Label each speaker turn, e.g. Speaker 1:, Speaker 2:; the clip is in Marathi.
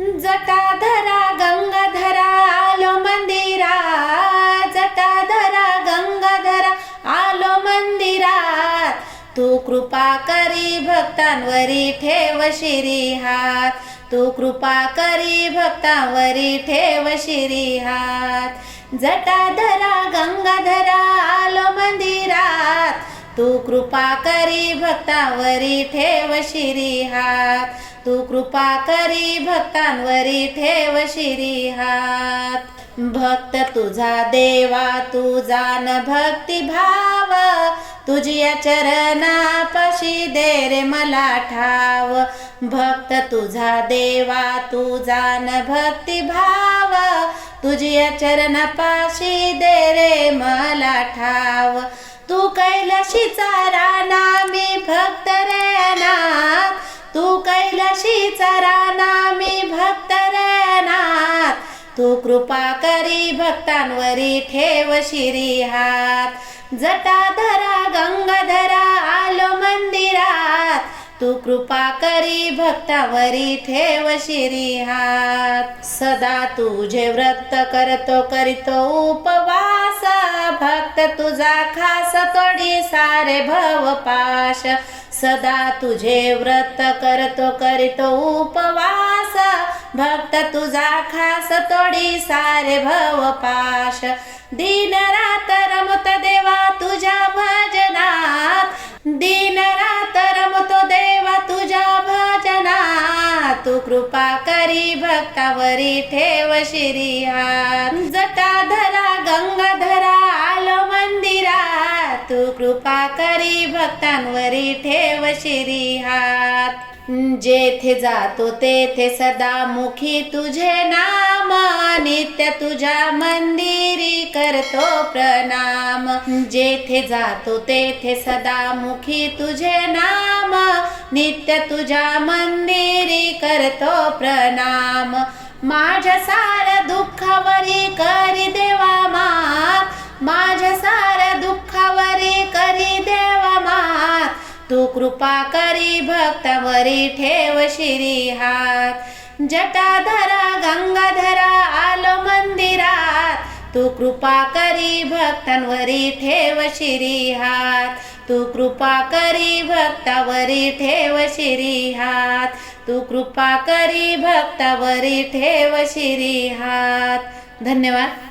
Speaker 1: जटाधरा गंगाधरा आलो मंदिरात जटाधरा गंगाधरा आलो मंदिरात तू कृपा करी भक्तांवरी ठेव शिरी हात. तू कृपा करी भक्तांवरी ठेव शिरी हात. जटाधरा गंगाधरा आलो मंदिरात तू कृपा करी भक्तांवरी ठेव शिरी हात. तू कृपा करी भक्तांवरी ठेव शिरी हात. भक्त तुझा देवा तुझा न भक्ती भाव. तुझी चरणापाशी दे रे मला ठाव. भक्त तुझा देवा तुझा न भक्ती भाव. तुझी चरणापाशी दे रे मला ठाव. तू कैलाशीचा राणा मी भक्त रे अनाथ. कैलाशीचा राणा मी भक्त रे तू कृपा करी भक्तांवरी ठेव शिरी हात. जटाधरा गंगाधरा आलो मंदिरात. तू कृपा करी भक्तावरी ठेव शिरी हात. सदा तुझे व्रत करतो करीतो उपवास. भक्त तुझा खास तोडी सारे भवपाश सदा तुझे व्रत करतो करीतो उपवास. भक्त तुझा खास तोडी सारे भवपाश दिन रात रमत देवा तुझ्या भजनात. दिन रात रमतो देवा तुझ्या भजनात. तू कृपा करी भक्तावरी ठेव शिरी जटा धरा गंगाधरा तू कृपा करी भक्तांवरी ठेव शिरी हात. जेथे जातो तेथे सदा मुखी तुझे नाम नित्य तुझ्या मंदिरी करतो प्रणाम. जेथे जातो तेथे सदा मुखी तुझे नाम नित्य तुझ्या मंदिरी करतो प्रणाम. माझ्या सार दुःखावरी करी देवा मात. माझ्या कृपा करी भक्तावरी ठेव शिरी हात. जटाधरा गंगाधरा आलो मंदिरात. तू कृपा करी भक्तांवरी ठेव शिरी हात. तू कृपा करी भक्तावरी ठेव शिरी हात. तू कृपा करी भक्तावरी ठेव शिरी हात. धन्यवाद.